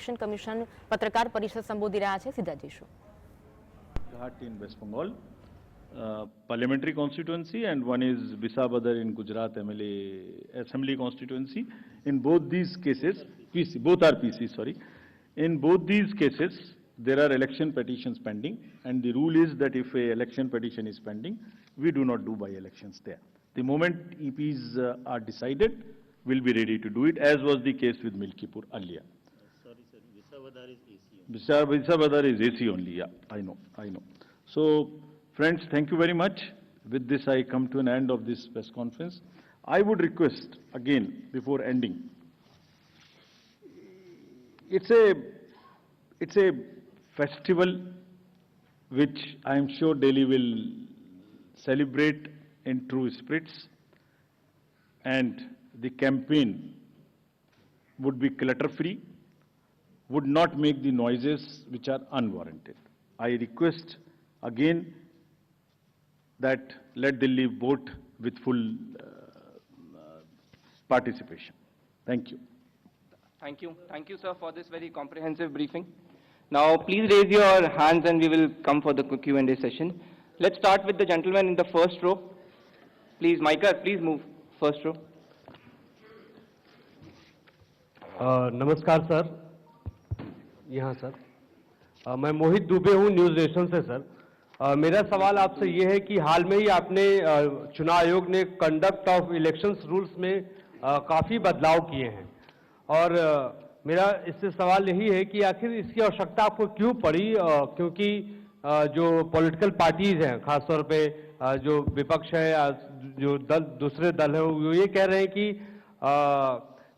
Election commission પત્રકાર પરિષદ સંબોધી રહ્યા છે સીધા જઈશું in West Bengal, uh, parliamentary constituency, and one is Bisabadar in Gujarat MLA Assembly constituency. In both these cases, PC, both are PC, sorry. In both these cases, there are election petitions pending, and the rule is that if a election petition is pending, we do not do by elections there. The moment EPs uh, are decided, we'll be ready to do it, as was the case with Milkipur earlier. Visa- Visavadar is AC only, yeah, I know, I know. So, friends, thank you very much. With this, I come to an end of this press conference. I would request, again, before ending, it's a, it's a festival which I am sure Delhi will celebrate in true spirits. And the campaign would be clutter-free, would not make the noises which are unwarranted. I request again that let Delhi vote with full uh, participation. Thank you. Thank you. Thank you, sir, for this very comprehensive briefing. Now, please raise your hands and we will come for the Q&A session. Let's start with the gentleman in the first row. Please, Micah, please move first row. Uh, namaskar, sir. यहाँ sir. अ, मैं मोहित दुबे हूँ news nation से sir. अ, मेरा सवाल आपसे ये है कि हाल में ही आपने चुनाव आयोग ने कंडक्ट ऑफ़ इलेक्शंस रूल्स में काफ़ी बदलाव किए हैं। और मेरा इससे सवाल यही है कि आखिर इसकी आवश्यकता आपको क्यों पड़ी क्योंकि जो पॉलिटिकल पार्टीज़ हैं खासतौर पे जो विपक्ष है जो दल दूसरे दल है वो ये कह रहे हैं कि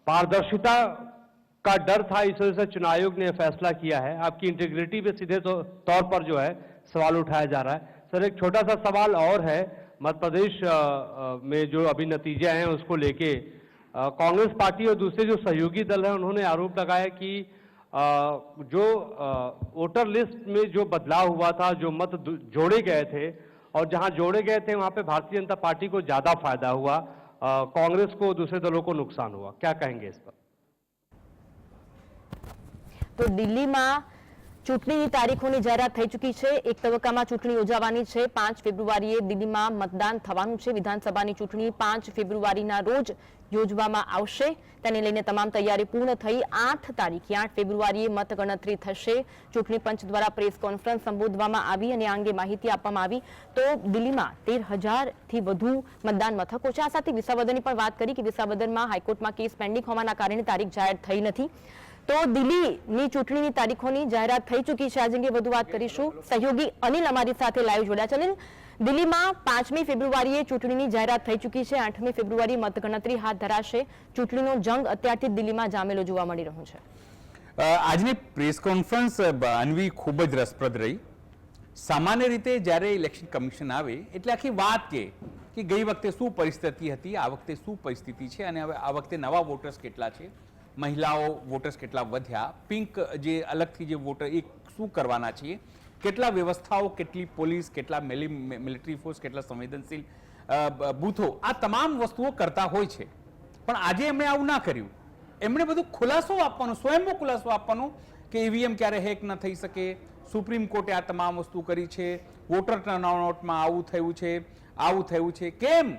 पारदर्शिता का डर था इस वजह से चुनाव आयोग ने फैसला किया है। आपकी इंटीग्रिटी पे सीधे तो- तौर पर जो है सवाल उठाया जा रहा है। सर एक छोटा सा सवाल और है। मध्य प्रदेश में जो अभी नतीजे हैं उसको लेके कांग्रेस पार्टी और दूसरे जो सहयोगी दल हैं उन्होंने आरोप लगाया कि अ, जो वोटर लिस्ट में जो बदलाव हुआ था जो मत जोड़े गए थे और जहाँ जोड़े गए थे वहाँ पे भारतीय जनता पार्टी को ज़्यादा फ़ायदा हुआ कांग्रेस को दूसरे दलों को नुकसान हुआ। क्या कहेंगे इस पर? તો દિલ્હીમાં ચૂંટણીની તારીખોની જાહેરાત થઈ ચૂકી છે. એક તબક્કામાં ચૂંટણી યોજાવાની છે. પાંચ ફેબ્રુઆરીએ દિલ્હીમાં મતદાન થવાનું છે. વિધાનસભાની ચૂંટણી પાંચ ફેબ્રુઆરીના રોજ યોજવામાં આવશે. તેને લઈને તમામ તૈયારી પૂર્ણ થઈ. આઠ તારીખે, આઠ ફેબ્રુઆરીએ મતગણતરી થશે. ચૂંટણી પંચ દ્વારા પ્રેસ કોન્ફરન્સ સંબોધવામાં આવી અને આ અંગે માહિતી આપવામાં આવી. તો દિલ્હીમાં તેર હજારથી વધુ મતદાન મથકો છે. આ સાથે વિસાવદરની પણ વાત કરી કે વિસાવદરમાં હાઈકોર્ટમાં કેસ પેન્ડિંગ હોવાના કારણે તારીખ જાહેર થઈ નથી. તો દિલ્હીની ચૂંટણીની તારીખોની જાહેરાત થઈ ચૂકી છે. આજે અંગે વધુ વાત કરીશું. સહયોગી અનિલ અમારી સાથે લાઈવ જોડ્યા છે. અનિલ, દિલ્હીમાં પાંચમી ફેબ્રુઆરીએ ચૂંટણીની જાહેરાત થઈ ચૂકી છે. આઠમી ફેબ્રુઆરી મતગણતરી હાથ ધરાશે. ચૂંટણીનો જંગ અત્યારથી દિલ્હીમાં જામેલો જોવા મળી રહ્યો છે. આજની પ્રેસ કોન્ફરન્સ અનવી ખૂબ જ રસપ્રદ રહી. સામાન્ય રીતે જ્યારે ઇલેક્શન કમિશન આવે, એટલે આખી વાત કે કે ગઈ વખતે શું પરિસ્થિતિ હતી, આ વખતે શું પરિસ્થિતિ છે, અને હવે આ વખતે નવા વોટર્સ કેટલા છે? મહિલાઓ વોટર્સ કેટલા વધ્યા? પિંક જે અલગથી જે વોટર એ શું કરવાના છીએ? કેટલા વ્યવસ્થાઓ, કેટલી પોલીસ, કેટલા મિલિટરી ફોર્સ કેટલા સંવેદનશીલ બૂથો, આ તમામ વસ્તુઓ કરતા હોય છે. પણ આજે એમણે આવું ના કર્યું. એમણે બધું ખુલાસો આપવાનો, સ્વયંભૂ ખુલાસો આપવાનો કે ઈવીએમ ક્યારે હેક ન થઈ શકે. સુપ્રીમ કોર્ટે આ તમામ વસ્તુ કરી છે. વોટર ટર્નઆઉટમાં આવું થયું છે, આવું થયું છે. કેમ?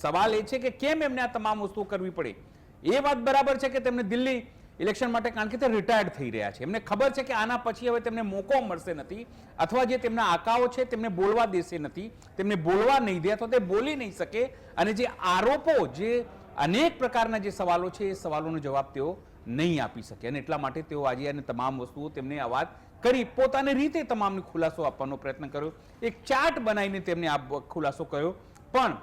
સવાલ એ છે કે કેમ એમને આ તમામ વસ્તુઓ કરવી પડે? એ વાત બરાબર છે કે તેમને દિલ્હી ઇલેક્શન માટે કારણ કે તે રિટાયર્ડ થઈ રહ્યા છે. એમને ખબર છે કે આના પછી હવે તેમને મોકો મળશે નથી અથવા જે તેમના આકાઓ છે તેમને બોલવા દેશે નથી, તેમને બોલવા નહીં દે અથવા તે બોલી નહીં શકે અને જે આરોપો જે અનેક પ્રકારના જે સવાલો છે એ સવાલોનો જવાબ તેઓ નહીં આપી શકે અને એટલા માટે તેઓ આજે અને તમામ વસ્તુઓ તેમને આ વાત કરી પોતાની રીતે તમામને ખુલાસો આપવાનો પ્રયત્ન કર્યો. એક ચાર્ટ બનાવીને તેમને આ ખુલાસો કર્યો. પણ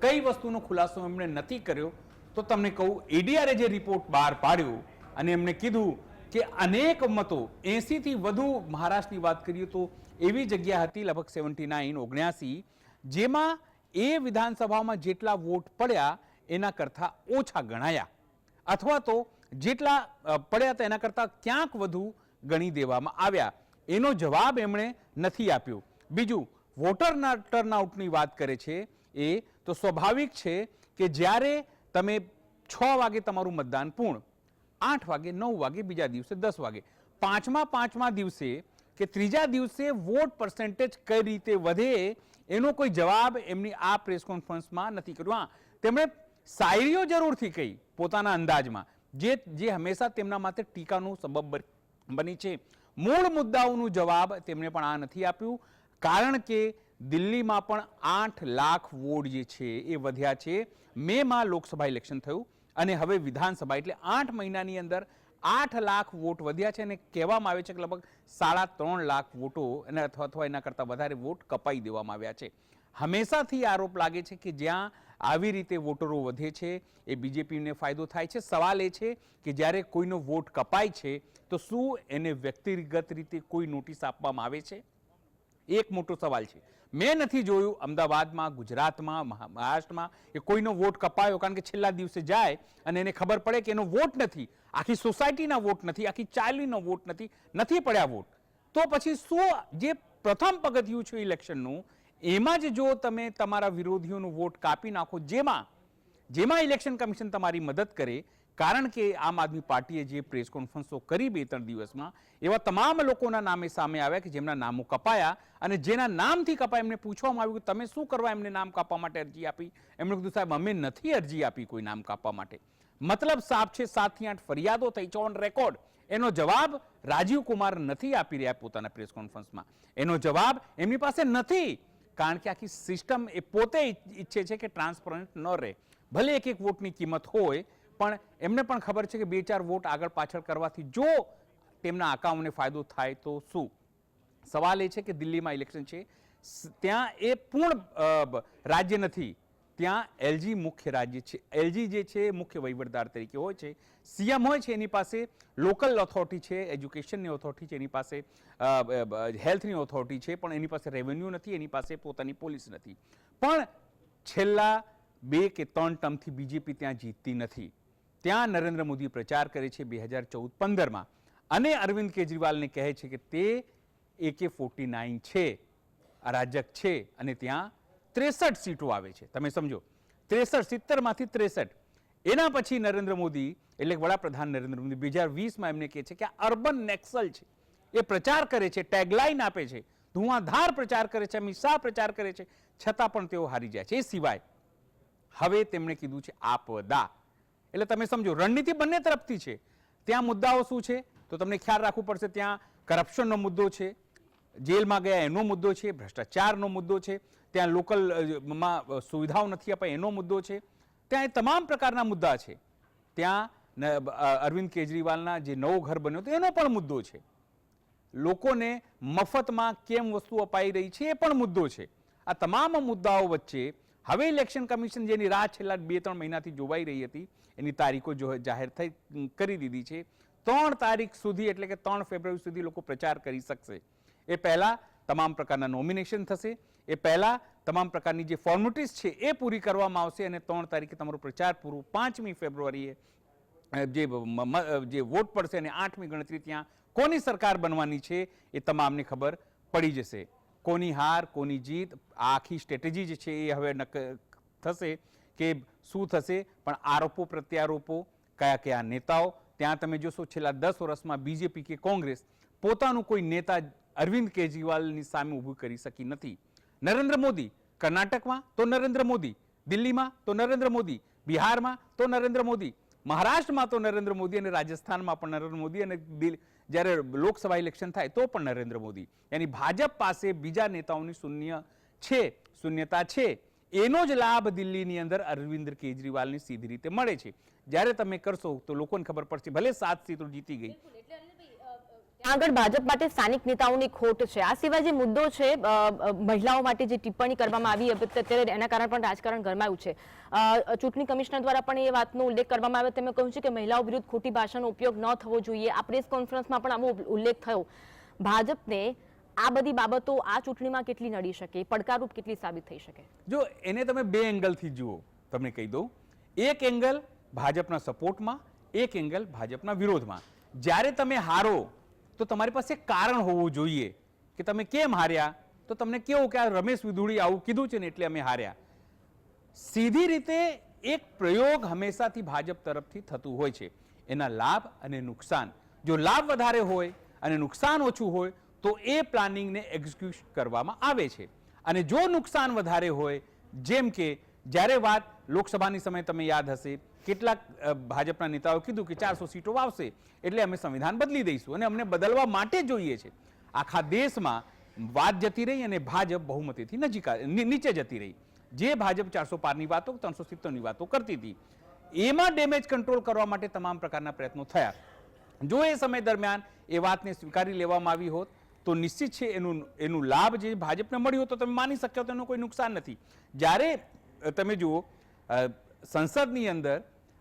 કઈ વસ્તુનો ખુલાસો એમણે નથી કર્યો તો તમને કહું એડીઆરે જે રિપોર્ટ બહાર પાડ્યો અને એમણે કીધું કે અનેક મતો એંસીથી વધુ મહારાષ્ટ્રની વાત કરીએ તો એવી જગ્યા હતી લગભગ સેવન્ટી નાઇન ઓગણ્યાસી, જેમાં એ વિધાનસભામાં જેટલા વોટ પડ્યા એના કરતાં ઓછા ગણાયા. અથવા તો જેટલા પડ્યા હતા એના કરતાં ક્યાંક વધુ ગણી દેવામાં આવ્યા. એનો જવાબ એમણે નથી આપ્યો. બીજું વોટર ટર્નઆઉટની વાત કરે છે એ, તો સ્વાભાવિક છે કે જ્યારે તમે છ વાગે તમારું મતદાન પૂર્ણ, આઠ વાગે, નવ વાગે, બીજા દિવસે દસ વાગે. પાંચમા પાંચમા દિવસે કે ત્રીજા દિવસે વોટ પર્સન્ટેજ કઈ રીતે વધે, એનો કોઈ જવાબ એમની આ પ્રેસ કોન્ફરન્સમાં નથી કર્યો. હા, તેમણે શાયરીઓ જરૂરથી કહી પોતાના અંદાજમાં, જે જે હંમેશા તેમના માટે ટીકાનું સબબ બની છે. મૂળ મુદ્દાઓનું જવાબ તેમણે પણ આ નથી આપ્યું, કારણ કે દિલ્હીમાં પણ આઠ લાખ વોટ જે છે એ વધ્યા છે. મેમાં લોકસભા ઇલેક્શન થયું અને હવે વિધાનસભા, એટલે આઠ મહિનાની અંદર આઠ લાખ વોટ વધ્યા છે અને કહેવામાં આવે છે કે લગભગ સાડા ત્રણ લાખ વોટો અને અથવા અથવા એના કરતાં વધારે વોટ કપાઈ દેવામાં આવ્યા છે. હંમેશાથી આરોપ લાગે છે કે જ્યાં આવી રીતે વોટરો વધે છે એ બીજેપીને ફાયદો થાય છે. સવાલ એ છે કે જ્યારે કોઈનો વોટ કપાય છે તો શું એને વ્યક્તિગત રીતે કોઈ નોટિસ આપવામાં આવે છે? એક મોટો સવાલ છે. મેં નથી જોયું અમદાવાદમાં, ગુજરાતમાં મહારાષ્ટ્રમાં એ કોઈનો વોટ કપાયો કારણ કે છેલ્લા દિવસે જાય અને એને ખબર પડે કે એનો વોટ નથી. આખી સોસાયટીના વોટ નથી, આખી ચાલીનો વોટ નથી નથી પડ્યા વોટ. તો પછી શું જે પ્રથમ પગથિયું છે ઇલેક્શનનું, એમાં જ જો તમે તમારા વિરોધીઓનો વોટ કાપી નાખો જેમાં જેમાં ઇલેક્શન કમિશન તમારી મદદ કરે કારણ કે આમ આદમી પાર્ટીએ જે પ્રેસ કોન્ફરન્સો કરી બે ત્રણ દિવસમાં, એવા તમામ લોકોના નામે સામે આવ્યા કે જેમના નામો કપાયા અને જેના નામથી કપાય, એમને પૂછવામાં આવ્યું કે તમે શું કરવા એમને નામ કાપવા માટે અરજી આપી? એમણે કીધું, સાહેબ, અમે નથી અરજી આપી કોઈ નામ કાપવા માટે. મતલબ સાફ છે સાતથી આઠ ફરિયાદો થઈ છે ઓન રેકોર્ડ. એનો જવાબ રાજીવ કુમાર નથી આપી રહ્યા પોતાના પ્રેસ કોન્ફરન્સમાં. એનો જવાબ એમની પાસે નથી. કારણ કે આખી સિસ્ટમ એ પોતે ઈચ્છે છે કે ટ્રાન્સપરન્ટ ન રહે. ભલે એક એક વોટની કિંમત હોય પણ એમને પણ ખબર છે કે બે ચાર વોટ આગળ પાછળ કરવાથી જો તેમના આકાઓને ફાયદો થાય તો શું? સવાલ એ છે કે દિલ્હીમાં ઇલેક્શન છે. ત્યાં એ પૂર્ણ રાજ્ય નથી. ત્યાં એલજી મુખ્ય રાજ્ય છે. એલજી જે છે મુખ્ય વહીવટદાર તરીકે હોય છે. સીએમ હોય છે એની પાસે, લોકલ ઓથોરિટી છે એજ્યુકેશનની ઓથોરિટી છે, એની પાસે હેલ્થની ઓથોરિટી છે, પણ એની પાસે રેવન્યુ નથી, એની પાસે પોતાની પોલીસ નથી. પણ છેલ્લા બે કે ત્રણ ટર્મથી બીજેપી ત્યાં જીતતી નથી. ત્યાં નરેન્દ્ર મોદી પ્રચાર કરે છે બે હજાર ચૌદ પંદરમાં. અને અરવિંદ કેજરીવાલને કહે છે કે તે એકે ફોર્ટી નાઇન છે, અરાજક છે અને ત્યાં ત્રેસઠ સીટો આવે છે. તમે સમજો, ત્રેસઠ, સિત્તેરમાંથી ત્રેસઠ. એના પછી નરેન્દ્ર મોદી, એટલે વડાપ્રધાન નરેન્દ્ર મોદી, બે હજાર વીસમાં એમને કહે છે કે આ અર્બન નેક્સલ છે. એ પ્રચાર કરે છે, ટેગલાઇન આપે છે. ધુઆધાર પ્રચાર કરે છે શાહ પ્રચાર કરે છે, છતાં પણ તેઓ હારી જાય છે. એ સિવાય, હવે તેમણે કીધું છે આપદા. એટલે તમે સમજો, રણનીતિ બંને તરફથી છે. ત્યાં મુદ્દાઓ શું છે? તો તમને ખ્યાલ રાખવું પડશે ત્યાં કરપ્શનનો મુદ્દો છે, જેલમાં ગયા એનો મુદ્દો છે, ભ્રષ્ટાચારનો મુદ્દો છે, ત્યાં લોકલમાં સુવિધાઓ નથી અપાય એનો મુદ્દો છે. ત્યાં એ તમામ પ્રકારના મુદ્દા છે. ત્યાં અરવિંદ કેજરીવાલના જે નવો ઘર બન્યો હતો એનો પણ મુદ્દો છે. લોકોને મફતમાં કેમ વસ્તુ અપાઈ રહી છે એ પણ મુદ્દો છે. આ તમામ મુદ્દાઓ વચ્ચે હવે ઇલેક્શન કમિશન જેની રાહ છેલ્લા બે ત્રણ મહિનાથી જોવાઈ રહી હતી, એની તારીખો જો જાહેર થઈ કરી દીધી છે. ત્રણ તારીખ સુધી, એટલે કે ત્રણ ફેબ્રુઆરી સુધી લોકો પ્રચાર કરી શકશે. એ પહેલાં તમામ પ્રકારના નોમિનેશન થશે. એ પહેલાં તમામ પ્રકારની જે ફોર્મેલિટીઝ છે એ પૂરી કરવામાં આવશે અને ત્રણ તારીખે તમારો પ્રચાર પૂરું. પાંચમી ફેબ્રુઆરીએ જે જે વોટ પડશે અને આઠમી ગણતરી ત્યાં કોની સરકાર બનવાની છે એ તમામને ખબર પડી જશે. કોની હાર, કોની જીત, આખી સ્ટ્રેટેજી જે છે એ હવે નક થશે કે શું થશે, પણ આરોપો, પ્રત્યારોપો, કયા કયા નેતાઓ, ત્યાં તમે જોશો છેલ્લા દસ વર્ષમાં બીજેપી કે કોંગ્રેસ પોતાનું કોઈ નેતા અરવિંદ કેજરીવાલની સામે ઊભું કરી શકી નથી. નરેન્દ્ર મોદી કર્ણાટકમાં તો નરેન્દ્ર મોદી, દિલ્હીમાં તો નરેન્દ્ર મોદી, બિહારમાં તો નરેન્દ્ર મોદી મહારાષ્ટ્રમાં તો નરેન્દ્ર મોદી અને રાજસ્થાનમાં પણ નરેન્દ્ર મોદી અને જ્યારે લોકસભા ઇલેક્શન થાય તો પણ નરેન્દ્ર મોદી. એની ભાજપ પાસે બીજા નેતાઓની શૂન્ય છે, શૂન્યતા છે. એનો જ લાભ દિલ્હીની અંદર અરવિંદ કેજરીવાલની સીધી રીતે મળે છે. જ્યારે તમે કરશો તો લોકોને ખબર પડશે, ભલે સાત સીટો જીતી ગઈ. આગળ ભાજપ માટે સ્થાનિક નેતાઓની ખોટ છે. આ સિવાય જે મુદ્દો છે મહિલાઓ માટે જે ટિપ્પણી કરવામાં આવી અત્યારે એના કારણે પણ રાજકારણ ગરમાયું છે. ચૂંટણી કમિશનર દ્વારા પણ એ વાતનો ઉલ્લેખ કરવામાં આવ્યો. તેમણે કહ્યું છે કે મહિલાઓ વિરુદ્ધ ખોટી ભાષાનો ઉપયોગ ન થવો જોઈએ. આ પ્રેસ કોન્ફરન્સમાં પણ આવો ઉલ્લેખ થયો. ભાજપને આ બધી બાબતો આ ચૂંટણીમાં કેટલી નડી શકે? પડકારરૂપ કેટલી સાબિત થઈ શકે? જો એને તમે બે એંગલથી જુઓ, તમને કહી દઉં. એક એંગલ ભાજપના સપોર્ટમાં, એક એંગલ ભાજપના વિરોધમાં. જ્યારે તમે હારો તો તમારી પાસે કારણ હોવું જોઈએ કે તમે કેમ હાર્યા? તો તમને કેવું કે આ રમેશ વિધુડી આવું કીધું છે ને એટલે અમે હાર્યા. સીધી રીતે એક પ્રયોગ હંમેશાથી ભાજપ તરફથી થતું હોય છે. એના લાભ અને નુકસાન. જો લાભ વધારે હોય અને નુકસાન ઓછું હોય, તો એ પ્લાનિંગને એક્ઝિક્યુટ કરવામાં આવે છે. અને જો નુકસાન વધારે હોય, જેમ કે જ્યારે વાત લોકસભાની સમય, તમે યાદ હશે કેટલાક ભાજપના નેતાઓ કીધું કે ચારસો સીટો આવશે એટલે અમે સંવિધાન બદલી દઈશું અને અમને બદલવા માટે જોઈએ છે. આખા દેશમાં વાત જતી રહી અને ભાજપ બહુમતીથી નજીક નીચે જતી રહી. જે ભાજપ ચારસો પારની વાતો, ત્રણસો સિત્તેરની વાતો કરતી હતી, એમાં ડેમેજ કંટ્રોલ કરવા માટે તમામ પ્રકારના પ્રયત્નો થયા. જો એ સમય દરમિયાન એ વાતને સ્વીકારી લેવામાં આવી હોત, તો નિશ્ચિત છે એનું એનું લાભ જે ભાજપને મળ્યો તો તમે માની શક્યો તો એનું કોઈ નુકસાન નથી. જ્યારે તમે જુઓ સંસદની અંદર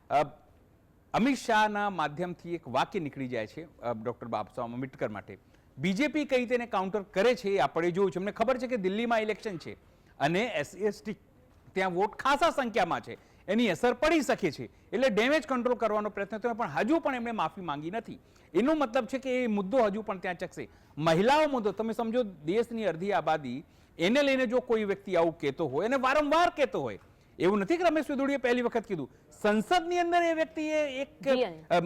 અમિત શાહના માધ્યમથી એક વાક્ય નીકળી જાય છે ડૉક્ટર બાબાસાહેબ આંબેડકર માટે. બીજેપી કઈ રીતે એને કાઉન્ટર કરે છે એ આપણે જોયું છે. અમને ખબર છે કે દિલ્હીમાં ઇલેક્શન છે અને એસસી એસટી ત્યાં વોટ ખાસા સંખ્યામાં છે. એની અસર પડી શકે છે. એટલે ડેમેજ કંટ્રોલ કરવાનો પ્રયત્ન થયો પણ હજુ પણ એમણે માફી માંગી નથી. એનો મતલબ છે કે એ મુદ્દો હજુ પણ ત્યાં ચકશે મહિલાઓ મુદ્દો, તમે સમજો દેશની અડધી આબાદી એને લઈને જો કોઈ વ્યક્તિ આવું કહેતો હોય અને વારંવાર કહેતો હોય એવું નથી કે રમેશ વેદોડીએ પહેલી વખત કીધું. સંસદની અંદર એ વ્યક્તિએ એક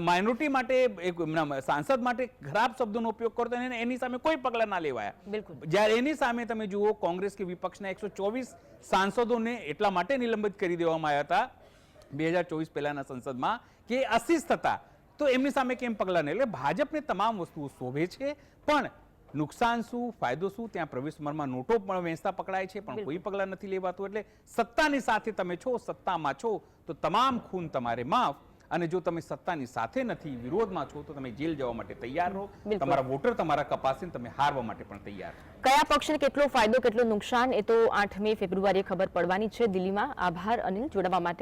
માઇનોરિટી માટે એક સાંસદ માટે ખરાબ શબ્દોનો ઉપયોગ કરતો અને એની સામે કોઈ પગલાં ના લેવાયા. બિલકુલ. જ્યારે એની સામે તમે જુઓ કોંગ્રેસ કે વિપક્ષના એકસો ચોવીસ સાંસદોને એટલા માટે નિલંબિત કરી દેવામાં આવ્યા હતા બે હજાર ચોવીસ પહેલાના સંસદમાં કે અશિસ્ત હતા. તો એમની સામે કેમ પગલાં નહીં? એટલે ભાજપને તમામ વસ્તુઓ શોભે છે પણ નુકસાન શું ફાયદો શું? ત્યાં પ્રવેશમાં નોટો પણ વેચતા પકડાય છે પણ કોઈ પગલાં નથી લેવાતું. એટલે સત્તાની સાથે તમે છો સત્તામાં છો તો તમામ ખૂન તમારે માફ. અને જો તમે સત્તાની સાથે નથી વિરોધમાં છો તો તમે જેલ જવા માટે તૈયાર રહો. તમારા વોટર તમારા કપાસીને તમે હારવા માટે પણ તૈયાર કયા પક્ષને કેટલો ફાયદો કેટલો નુકસાન એ તો આઠમી ફેબ્રુઆરીએ ખબર પડવાની છે દિલ્હીમાં. આભાર અનિલ જોડાવા માટે.